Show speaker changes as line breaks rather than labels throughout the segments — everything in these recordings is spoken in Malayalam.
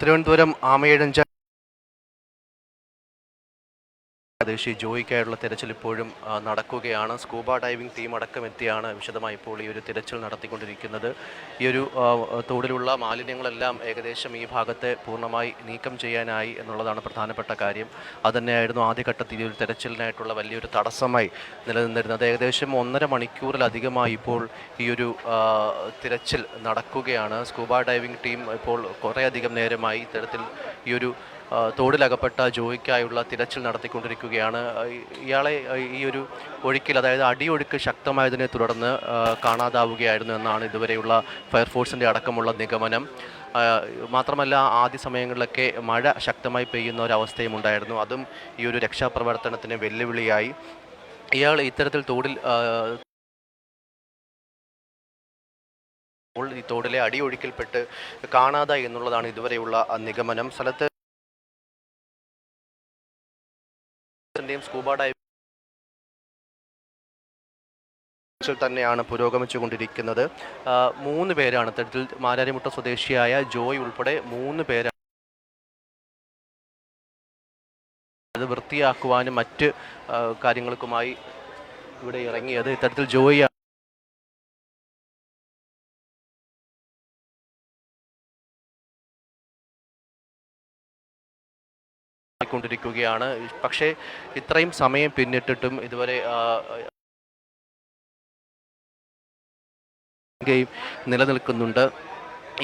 തിരുവനന്തപുരം ആമയിഴഞ്ച സ്വദേശി ജോയിക്കായുള്ള തിരച്ചിൽ ഇപ്പോഴും നടക്കുകയാണ്. സ്കൂബ ഡൈവിംഗ് ടീം അടക്കം എത്തിയാണ് വിശദമായി ഇപ്പോൾ ഈ ഒരു തിരച്ചിൽ നടത്തിക്കൊണ്ടിരിക്കുന്നത്. ഈ ഒരു തോടിലുള്ള മാലിന്യങ്ങളെല്ലാം ഏകദേശം ഈ ഭാഗത്തെ പൂർണമായി നീക്കം ചെയ്യാനായി എന്നുള്ളതാണ് പ്രധാനപ്പെട്ട കാര്യം. അതുതന്നെയായിരുന്നു ആദ്യഘട്ടത്തിൽ ഈ ഒരു തിരച്ചിലിനായിട്ടുള്ള വലിയൊരു തടസ്സമായി നിലനിന്നിരുന്നത്. ഏകദേശം ഒന്നര മണിക്കൂറിലധികമായി ഇപ്പോൾ ഈ ഒരു തിരച്ചിൽ നടക്കുകയാണ്. സ്കൂബ ഡൈവിംഗ് ടീം ഇപ്പോൾ കുറേയധികം നേരമായി ഇത്തരത്തിൽ ഈ ഒരു തോടിലകപ്പെട്ട ജോയിക്കായുള്ള തിരച്ചിൽ നടത്തിക്കൊണ്ടിരിക്കുകയാണ്. ഇയാളെ ഈ ഒരു ഒഴുക്കിൽ അതായത് അടിയൊഴുക്ക് ശക്തമായതിനെ തുടർന്ന് കാണാതാവുകയായിരുന്നു എന്നാണ് ഇതുവരെയുള്ള ഫയർഫോഴ്സിന്റെ അടക്കമുള്ള നിഗമനം. മാത്രമല്ല ആദ്യ സമയങ്ങളിലൊക്കെ മഴ ശക്തമായി പെയ്യുന്ന ഒരവസ്ഥയും ഉണ്ടായിരുന്നു. അതും ഈ ഒരു രക്ഷാപ്രവർത്തനത്തിന് വെല്ലുവിളിയായി. ഇയാൾ ഇത്തരത്തിൽ തോടിൽ ഈ തോടിലെ അടിയൊഴുക്കിൽപ്പെട്ട് കാണാതായി എന്നുള്ളതാണ് ഇതുവരെയുള്ള നിഗമനം. സ്ഥലത്ത് ന്റെയും സ്കൂബ ഡൈവിംഗ് തന്നെയാണ് പുരോഗമിച്ചുകൊണ്ടിരിക്കുന്നത്. മൂന്ന് പേരാണ് ഇത്തരത്തിൽ മാരാരിമുട്ട സ്വദേശിയായ ജോയ് ഉൾപ്പെടെ മൂന്ന് പേരാണ് അത് വൃത്തിയാക്കുവാനും മറ്റ് കാര്യങ്ങൾക്കുമായി ഇവിടെ ഇറങ്ങിയത്. ഇത്തരത്തിൽ ജോയി കൊണ്ടിരിക്കുകയാണ് പക്ഷേ ഇത്രയും സമയം പിന്നിട്ടിട്ടും ഇതുവരെ നിലനിൽക്കുന്നുണ്ട്.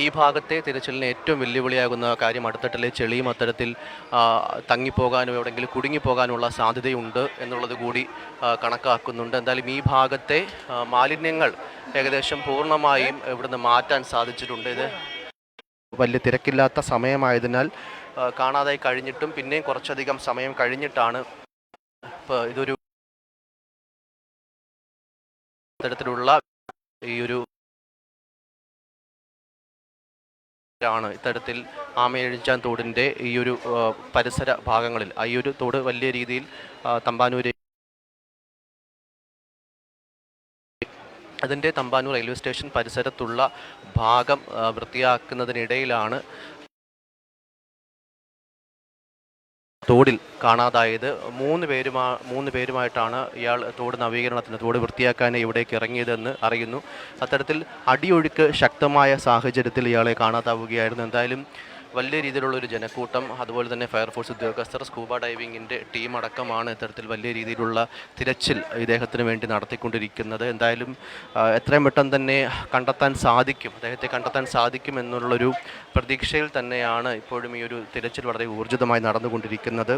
ഈ ഭാഗത്തെ തിരച്ചിലിന് ഏറ്റവും വെല്ലുവിളിയാകുന്ന കാര്യം അടുത്തിട്ടല്ലേ ചെളിയും അത്തരത്തിൽ തങ്ങിപ്പോകാനും എവിടെയെങ്കിലും കുടുങ്ങിപ്പോകാനുള്ള സാധ്യതയുണ്ട് എന്നുള്ളത് കൂടി കണക്കാക്കുന്നുണ്ട്. എന്തായാലും ഈ ഭാഗത്തെ മാലിന്യങ്ങൾ ഏകദേശം പൂർണമായും ഇവിടുന്ന് മാറ്റാൻ സാധിച്ചിട്ടുണ്ട്. ഇത് വലിയ തിരക്കില്ലാത്ത സമയമായതിനാൽ കാണാതായി കഴിഞ്ഞിട്ടും പിന്നെയും കുറച്ചധികം സമയം കഴിഞ്ഞിട്ടാണ് ഇപ്പോൾ ഇതൊരു തരത്തിലുള്ള ഈ ഒരു ാണ് ഇത്തരത്തിൽ ആമയഴിഞ്ചാൻ തോടിന്റെ ഈ ഒരു പരിസര ഭാഗങ്ങളിൽ ഈ ഒരു തോട് വലിയ രീതിയിൽ തമ്പാനൂര് അതിന്റെ തമ്പാനൂർ റെയിൽവേ സ്റ്റേഷൻ പരിസരത്തുള്ള ഭാഗം വൃത്തിയാക്കുന്നതിനിടയിലാണ് തോടിൽ കാണാതായത്. മൂന്ന് പേരുമാ മൂന്ന് പേരുമായിട്ടാണ് ഇയാൾ തോട് നവീകരണത്തിന് തോട് വൃത്തിയാക്കാൻ ഇവിടേക്ക് ഇറങ്ങിയതെന്ന് അറിയുന്നു. അത്തരത്തിൽ അടിയൊഴുക്ക് ശക്തമായ സാഹചര്യത്തിൽ ഇയാളെ കാണാതാവുകയായിരുന്നു. എന്തായാലും വലിയ രീതിയിലുള്ള ഒരു ജനക്കൂട്ടം അതുപോലെ തന്നെ ഫയർഫോഴ്സ് ഉദ്യോഗസ്ഥർ സ്കൂബ ഡൈവിങ്ങിന്റെ ടീം അടക്കമാണ് ഇത്തരത്തിൽ വലിയ രീതിയിലുള്ള തിരച്ചിൽ ഇദ്ദേഹത്തിന് വേണ്ടി നടത്തിക്കൊണ്ടിരിക്കുന്നത്. എന്തായാലും എത്രയും പെട്ടെന്ന് തന്നെ കണ്ടെത്താൻ സാധിക്കും അദ്ദേഹത്തെ കണ്ടെത്താൻ സാധിക്കും എന്നുള്ളൊരു പ്രതീക്ഷയിൽ തന്നെയാണ് ഇപ്പോഴും ഈ ഒരു തിരച്ചിൽ വളരെ ഊർജിതമായി നടന്നുകൊണ്ടിരിക്കുന്നത്.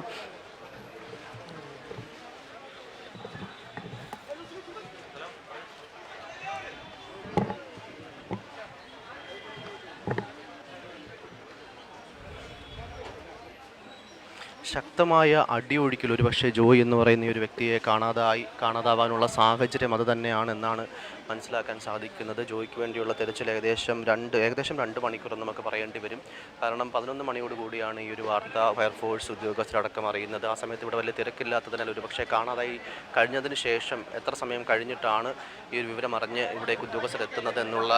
ശക്തമായ അടിയൊഴുക്കിൽ ഒരുപക്ഷെ ജോയ് എന്ന് പറയുന്ന ഒരു വ്യക്തിയെ കാണാതായി കാണാതാവാനുള്ള സാഹചര്യം അത് തന്നെയാണ് എന്നാണ് മനസ്സിലാക്കാൻ സാധിക്കുന്നത്. ജോയ്ക്ക് വേണ്ടിയുള്ള തിരച്ചിൽ ഏകദേശം രണ്ട് ഏകദേശം രണ്ട് മണിക്കൂർ നമുക്ക് പറയേണ്ടി വരും. കാരണം പതിനൊന്ന് മണിയോട് കൂടിയാണ് ഈ ഒരു വാർത്ത ഫയർഫോഴ്സ് ഉദ്യോഗസ്ഥരടക്കം അറിയുന്നത്. ആ സമയത്ത് ഇവിടെ വലിയ തിരക്കില്ലാത്തതിനാൽ ഒരുപക്ഷെ കാണാതായി കഴിഞ്ഞതിന് ശേഷം എത്ര സമയം കഴിഞ്ഞിട്ടാണ് ഈ ഒരു വിവരം അറിഞ്ഞ് ഇവിടേക്ക് ഉദ്യോഗസ്ഥർ എത്തുന്നത് എന്നുള്ള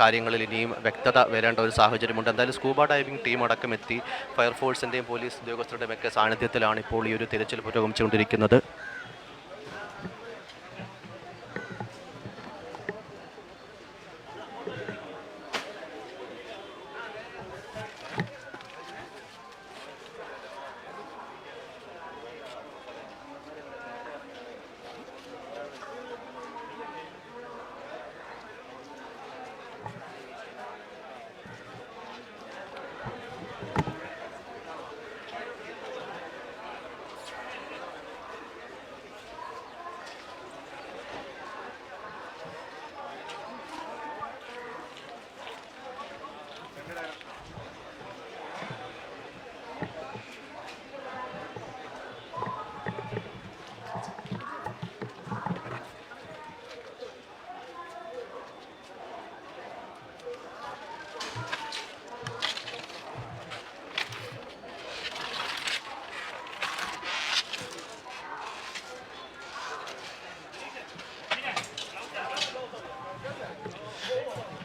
കാര്യങ്ങളിൽ ഇനിയും വ്യക്തത വരേണ്ട ഒരു സാഹചര്യമുണ്ട്. എന്തായാലും സ്കൂബ ഡൈവിംഗ് ടീം അടക്കം എത്തി ഫയർഫോഴ്സിന്റെയും പോലീസ് ഉദ്യോഗസ്ഥരുടെയും ഒക്കെ സാന്നിധ്യത്തിലാണ് ഇപ്പോൾ ഈ ഒരു തിരച്ചിൽ പുരോഗമിച്ചുകൊണ്ടിരിക്കുന്നത്.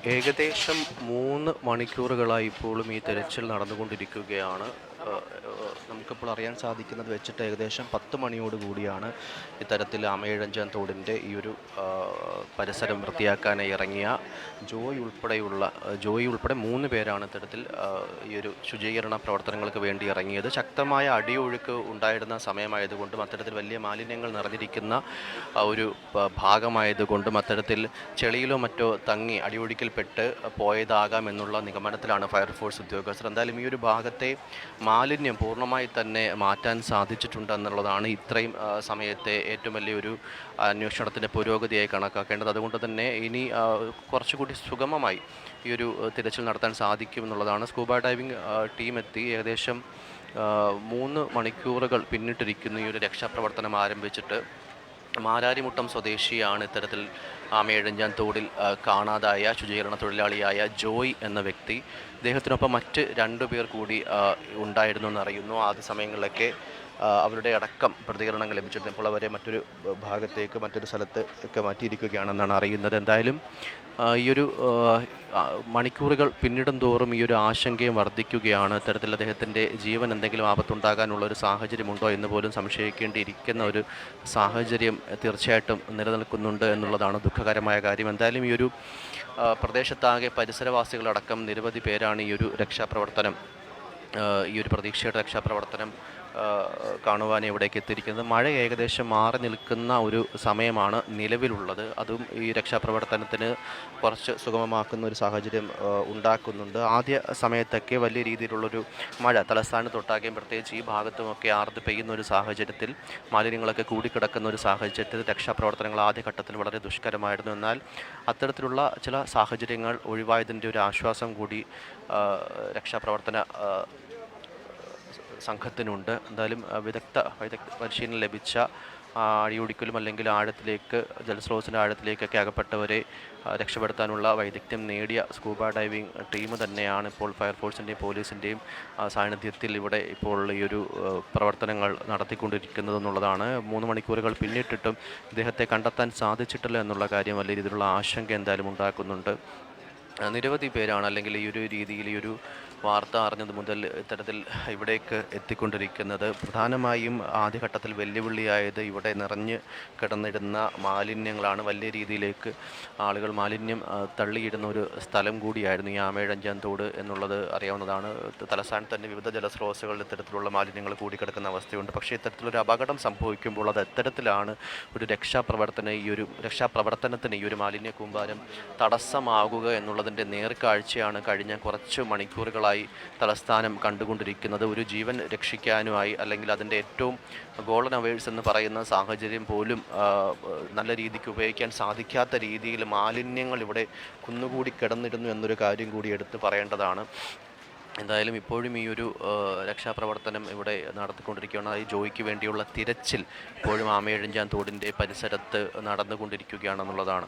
ഏകദേശം മൂന്ന് മണിക്കൂറുകളായി ഇപ്പോഴും ഈ തെരച്ചിൽ നടന്നുകൊണ്ടിരിക്കുകയാണ്. നമുക്കിപ്പോൾ അറിയാൻ സാധിക്കുന്നത് വെച്ചിട്ട് ഏകദേശം പത്ത് മണിയോട് കൂടിയാണ് ഇത്തരത്തിൽ അമയഴഞ്ചൻ തോടിന്റെ ഈ ഒരു പരിസരം വൃത്തിയാക്കാനായി ഇറങ്ങിയ ജോയ് ഉൾപ്പെടെയുള്ള ജോയി ഉൾപ്പെടെ മൂന്ന് പേരാണ് ഇത്തരത്തിൽ ഈ ഒരു ശുചീകരണ പ്രവർത്തനങ്ങൾക്ക് വേണ്ടി ഇറങ്ങിയത്. ശക്തമായ അടിയൊഴുക്ക് ഉണ്ടായിരുന്ന സമയമായതുകൊണ്ടും അത്തരത്തിൽ വലിയ മാലിന്യങ്ങൾ നിറഞ്ഞിരിക്കുന്ന ഒരു ഭാഗമായതുകൊണ്ടും അത്തരത്തിൽ ചെളിയിലോ മറ്റോ തങ്ങി അടിയൊഴുക്കിൽപ്പെട്ട് പോയതാകാം എന്നുള്ള നിഗമനത്തിലാണ് ഫയർഫോഴ്സ് ഉദ്യോഗസ്ഥർ. എന്തായാലും ഈ ഒരു ഭാഗത്തെ മാലിന്യം പൂർണമായി തന്നെ മാറ്റാൻ സാധിച്ചിട്ടുണ്ട് എന്നുള്ളതാണ് ഇത്രയും സമയത്തെ ഏറ്റവും വലിയൊരു അന്വേഷണത്തിന്റെ പുരോഗതിയായി കണക്കാക്കേണ്ടത്. അതുകൊണ്ട് തന്നെ ഇനി കുറച്ചുകൂടി സുഗമമായി ഈ ഒരു തിരച്ചിൽ നടത്താൻ സാധിക്കും എന്നുള്ളതാണ്. സ്കൂബ ഡൈവിംഗ് ടീം എത്തി. ഏകദേശം ആ, മൂന്ന് മണിക്കൂറുകൾ പിന്നിട്ടിരിക്കുന്ന ഈ ഒരു രക്ഷാപ്രവർത്തനം ആരംഭിച്ചിട്ട്. മാരാരിമുട്ടം സ്വദേശിയാണ് ഇത്തരത്തിൽ ആമേഴഞ്ചാൻ തോടിൽ കാണാതായ ശുചീകരണ തൊഴിലാളിയായ ജോയ് എന്ന വ്യക്തി. ഇദ്ദേഹത്തിനൊപ്പം മറ്റ് രണ്ടു പേർ കൂടി ഉണ്ടായിരുന്നു എന്നറിയുന്നു ആദ്യ സമയങ്ങളിലൊക്കെ അവരുടെ അടക്കം പ്രതികരണങ്ങൾ ലഭിച്ചിരുന്നപ്പോൾ അവരെ മറ്റൊരു ഭാഗത്തേക്ക് മറ്റൊരു സ്ഥലത്ത് ഒക്കെ മാറ്റിയിരിക്കുകയാണെന്നാണ് അറിയുന്നത്. എന്തായാലും ഈ ഒരു മണിക്കൂറുകൾ പിന്നിടും തോറും ഈ ഒരു ആശങ്കയും വർദ്ധിക്കുകയാണ്. ഇത്തരത്തിൽ അദ്ദേഹത്തിന്റെ ജീവൻ എന്തെങ്കിലും ആപത്തുണ്ടാകാനുള്ള ഒരു സാഹചര്യമുണ്ടോ എന്ന് പോലും സംശയിക്കേണ്ടിയിരിക്കുന്ന ഒരു സാഹചര്യം തീർച്ചയായിട്ടും നിലനിൽക്കുന്നുണ്ട് എന്നുള്ളതാണ് ദുഃഖകരമായ കാര്യം. എന്തായാലും ഈ ഒരു പ്രദേശത്താകെ പരിസരവാസികളടക്കം നിരവധി പേരാണ് ഈ ഒരു രക്ഷാപ്രവർത്തനം ഈ ഒരു പ്രതീക്ഷയുടെ രക്ഷാപ്രവർത്തനം കാണുവാൻ ഇവിടേക്ക് എത്തിയിരിക്കുന്നത്. മഴ ഏകദേശം മാറി നിൽക്കുന്ന ഒരു സമയമാണ് നിലവിലുള്ളത്. അതും ഈ രക്ഷാപ്രവർത്തനത്തിന് കുറച്ച് സുഗമമാക്കുന്ന ഒരു സാഹചര്യം ഉണ്ടാക്കുന്നുണ്ട്. ആദ്യ സമയത്തൊക്കെ വലിയ രീതിയിലുള്ളൊരു മഴ തലസ്ഥാനത്തൊട്ടാകെയും പ്രത്യേകിച്ച് ഈ ഭാഗത്തുമൊക്കെ ആർത്ത് പെയ്യുന്ന ഒരു സാഹചര്യത്തിൽ മാലിന്യങ്ങളൊക്കെ കൂടിക്കിടക്കുന്ന ഒരു സാഹചര്യത്തിൽ രക്ഷാപ്രവർത്തനങ്ങൾ ആദ്യഘട്ടത്തിൽ വളരെ ദുഷ്കരമായിരുന്നു. എന്നാൽ അത്തരത്തിലുള്ള ചില സാഹചര്യങ്ങൾ ഒഴിവായതിന്റെ ഒരു ആശ്വാസം കൂടി രക്ഷാപ്രവർത്തന സംഘത്തിനുണ്ട്. എന്തായാലും വിദഗ്ധ വൈദഗ്ധ പരിശീലനം ലഭിച്ച ആ, അടിയൊഴുക്കിലും അല്ലെങ്കിൽ ആഴത്തിലേക്ക് ജലസ്രോതസ്സിന്റെ ആഴത്തിലേക്കൊക്കെ അകപ്പെട്ടവരെ രക്ഷപ്പെടുത്താനുള്ള വൈദഗ്ധ്യം നേടിയ സ്കൂബ ഡൈവിംഗ് ടീം തന്നെയാണ് ഇപ്പോൾ ഫയർഫോഴ്സിന്റെയും പോലീസിന്റെയും സാന്നിധ്യത്തിൽ ഇവിടെ ഇപ്പോൾ ഈ ഒരു പ്രവർത്തനങ്ങൾ നടത്തിക്കൊണ്ടിരിക്കുന്നത് എന്നുള്ളതാണ്. മൂന്ന് മണിക്കൂറുകൾ പിന്നിട്ടിട്ടും ഇദ്ദേഹത്തെ കണ്ടെത്താൻ സാധിച്ചിട്ടില്ല എന്നുള്ള കാര്യം വലിയ രീതിയിലുള്ള ആശങ്ക എന്തായാലും ഉണ്ടാക്കുന്നുണ്ട്. നിരവധി പേരാണ് അല്ലെങ്കിൽ ഈ ഒരു രീതിയിൽ ഈ ഒരു വാർത്ത അറിഞ്ഞത് മുതൽ ഇത്തരത്തിൽ ഇവിടേക്ക് എത്തിക്കൊണ്ടിരിക്കുന്നത്. പ്രധാനമായും ആദ്യഘട്ടത്തിൽ വെല്ലുവിളിയായത് ഇവിടെ നിറഞ്ഞ് കിടന്നിടുന്ന മാലിന്യങ്ങളാണ്. വലിയ രീതിയിലേക്ക് ആളുകൾ മാലിന്യം തള്ളിയിടുന്ന ഒരു സ്ഥലം കൂടിയായിരുന്നു ഈ ആമേഴഞ്ചാൻ തോട് എന്നുള്ളത് അറിയാവുന്നതാണ്. തലസ്ഥാനത്ത് തന്നെ വിവിധ ജലസ്രോതസ്സുകളിൽ ഇത്തരത്തിലുള്ള മാലിന്യങ്ങൾ കൂടിക്കിടക്കുന്ന അവസ്ഥയുണ്ട്. പക്ഷേ ഇത്തരത്തിലൊരു അപകടം സംഭവിക്കുമ്പോൾ അത് എത്തരത്തിലാണ് ഒരു രക്ഷാപ്രവർത്തന ഈ ഒരു രക്ഷാപ്രവർത്തനത്തിന് ഈ ഒരു മാലിന്യ കൂമ്പാരം തടസ്സമാകുക എന്നുള്ളതിന്റെ നേർക്കാഴ്ചയാണ് കഴിഞ്ഞ കുറച്ച് മണിക്കൂറുകളായി തലസ്ഥാനം കണ്ടുകൊണ്ടിരിക്കുന്നത്. ഒരു ജീവൻ രക്ഷിക്കാനുമായി അല്ലെങ്കിൽ അതിന്റെ ഏറ്റവും ഗോൾഡൻ അവേഴ്സ് എന്ന് പറയുന്ന സാഹചര്യം പോലും നല്ല രീതിക്ക് ഉപയോഗിക്കാൻ സാധിക്കാത്ത രീതിയിൽ മാലിന്യങ്ങൾ ഇവിടെ കുന്നുകൂടി കിടന്നിരുന്നു എന്നൊരു കാര്യം കൂടി എടുത്തു പറയേണ്ടതാണ്. എന്തായാലും ഇപ്പോഴും ഈ ഒരു രക്ഷാപ്രവർത്തനം ഇവിടെ നടത്തിക്കൊണ്ടിരിക്കുകയാണ്. അതായത് ജോയിക്ക് വേണ്ടിയുള്ള തിരച്ചിൽ ഇപ്പോഴും ആമയഴിഞ്ചാൻ തോടിന്റെ പരിസരത്ത് നടന്നുകൊണ്ടിരിക്കുകയാണെന്നുള്ളതാണ്.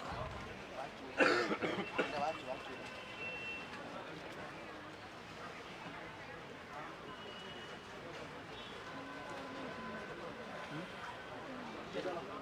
Gracias.